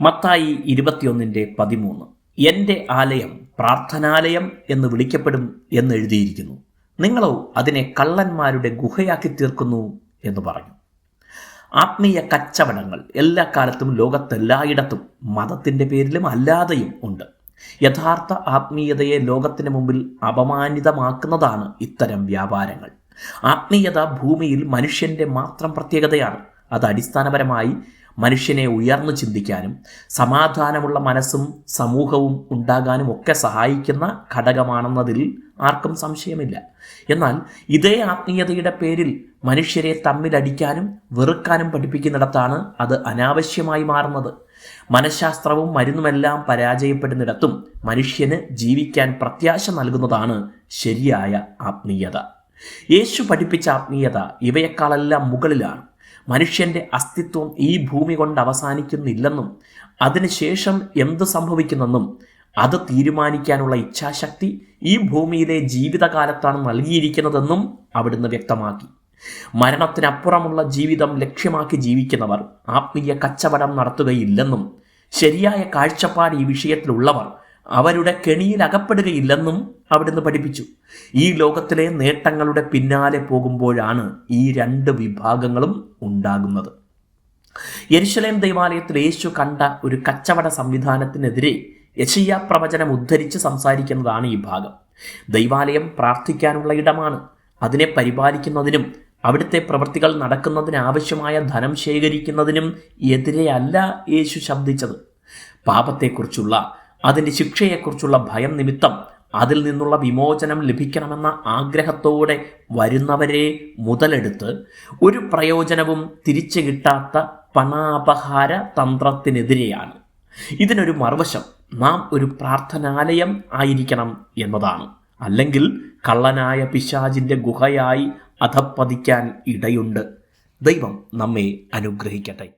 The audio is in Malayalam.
മത്തായി ഇരുപത്തിയൊന്നിന്റെ പതിമൂന്ന്. എന്റെ ആലയം പ്രാർത്ഥനാലയം എന്ന് വിളിക്കപ്പെടും എന്ന് എഴുതിയിരിക്കുന്നു. നിങ്ങളോ അതിനെ കള്ളന്മാരുടെ ഗുഹയാക്കി തീർക്കുന്നു എന്ന് പറഞ്ഞു. ആത്മീയ കച്ചവടങ്ങൾ എല്ലാ കാലത്തും ലോകത്തെല്ലായിടത്തും മതത്തിന്റെ പേരിലും അല്ലാതെയും ഉണ്ട്. യഥാർത്ഥ ആത്മീയതയെ ലോകത്തിന് മുമ്പിൽ അപമാനിതമാക്കുന്നതാണ് ഇത്തരം വ്യാപാരങ്ങൾ. ആത്മീയത ഭൂമിയിൽ മനുഷ്യന്റെ മാത്രം പ്രത്യേകതയാണ്. അത് അടിസ്ഥാനപരമായി മനുഷ്യനെ ഉയർന്നു ചിന്തിക്കാനും സമാധാനമുള്ള മനസ്സും സമൂഹവും ഉണ്ടാകാനും ഒക്കെ സഹായിക്കുന്ന ഘടകമാണെന്നതിൽ ആർക്കും സംശയമില്ല. എന്നാൽ ഇതേ ആത്മീയതയുടെ പേരിൽ മനുഷ്യരെ തമ്മിലടിക്കാനും വെറുക്കാനും പഠിപ്പിക്കുന്നിടത്താണ് അത് അനാവശ്യമായി മാറുന്നത്. മനഃശാസ്ത്രവും മരുന്നുമെല്ലാം പരാജയപ്പെടുന്നിടത്തും മനുഷ്യന് ജീവിക്കാൻ പ്രത്യാശ നൽകുന്നതാണ് ശരിയായ ആത്മീയത. യേശു പഠിപ്പിച്ച ആത്മീയത ഇവയെക്കാളെല്ലാം മുകളിലാണ്. മനുഷ്യന്റെ അസ്തിത്വം ഈ ഭൂമി കൊണ്ട് അവസാനിക്കുന്നില്ലെന്നും അതിനുശേഷം എന്ത് സംഭവിക്കുന്നെന്നും അത് തീരുമാനിക്കാനുള്ള ഇച്ഛാശക്തി ഈ ഭൂമിയിലെ ജീവിതകാലത്താണ് നൽകിയിരിക്കുന്നതെന്നും അവിടുന്ന് വ്യക്തമാക്കി. മരണത്തിനപ്പുറമുള്ള ജീവിതം ലക്ഷ്യമാക്കി ജീവിക്കുന്നവർ ആത്മീയ കച്ചവടം നടത്തുകയില്ലെന്നും ശരിയായ കാഴ്ചപ്പാട് ഈ വിഷയത്തിലുള്ളവർ അവരുടെ കെണിയിൽ അകപ്പെടുകയില്ലെന്നും അവിടുന്ന് പഠിപ്പിച്ചു. ഈ ലോകത്തിലെ നേട്ടങ്ങളുടെ പിന്നാലെ പോകുമ്പോഴാണ് ഈ രണ്ട് വിഭാഗങ്ങളും ഉണ്ടാകുന്നത്. യരിശലേം ദൈവാലയത്തിൽ യേശു കണ്ട ഒരു കച്ചവട സംവിധാനത്തിനെതിരെ യശയ്യ പ്രവചനം ഉദ്ധരിച്ച് സംസാരിക്കുന്നതാണ് ഈ ഭാഗം. ദൈവാലയം പ്രാർത്ഥിക്കാനുള്ള ഇടമാണ്. അതിനെ പരിപാലിക്കുന്നതിനും അവിടുത്തെ പ്രവൃത്തികൾ നടക്കുന്നതിന് ആവശ്യമായ ധനം ശേഖരിക്കുന്നതിനും എതിരെയല്ല യേശു ശബ്ദിച്ചത്. പാപത്തെക്കുറിച്ചുള്ള അതിന്റെ ശിക്ഷയെക്കുറിച്ചുള്ള ഭയം നിമിത്തം അതിൽ നിന്നുള്ള വിമോചനം ലഭിക്കണമെന്ന ആഗ്രഹത്തോടെ വരുന്നവരെ മുതലെടുത്ത് ഒരു പ്രയോജനവും തിരിച്ചു കിട്ടാത്ത പണാപഹാര തന്ത്രത്തിനെതിരെയാണ്. ഇതിനൊരു മറുവശം നാം ഒരു പ്രാർത്ഥനാലയം ആയിരിക്കണം എന്നതാണ്. അല്ലെങ്കിൽ കള്ളനായ പിശാജിന്റെ ഗുഹയായി അധപ്പതിക്കാൻ ഇടയുണ്ട്. ദൈവം നമ്മെ അനുഗ്രഹിക്കട്ടെ.